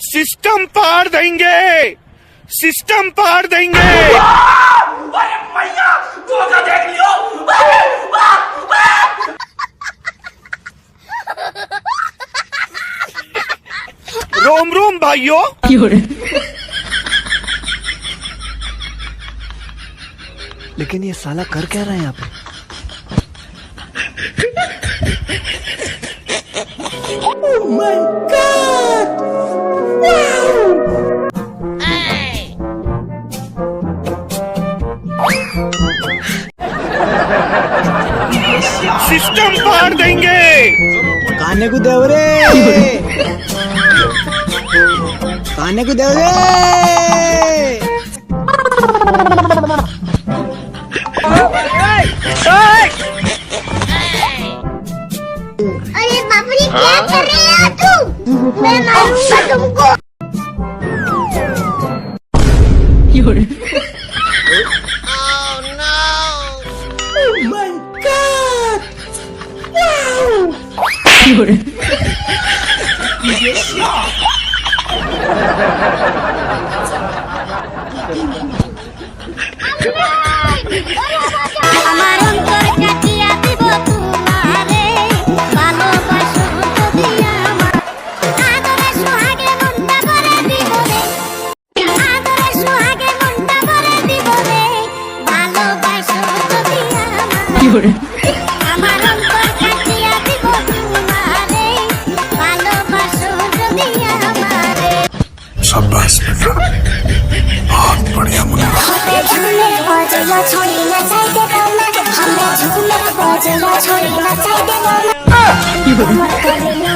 System पार देंगे। System पार देंगे। रोम रोम भाइयों। लेकिन ये साला कर क्या रहा है यहाँ पे सिस्टम फाड़ देंगे। काने को देव रे। काने को देव रे। Reato! Meu nariz vai um gol! Yuri. Oh no! Oh my god! Wow! Yuri. Did you stop? করে शाबाश बेटा बहुत बढ़िया मुन्ना ये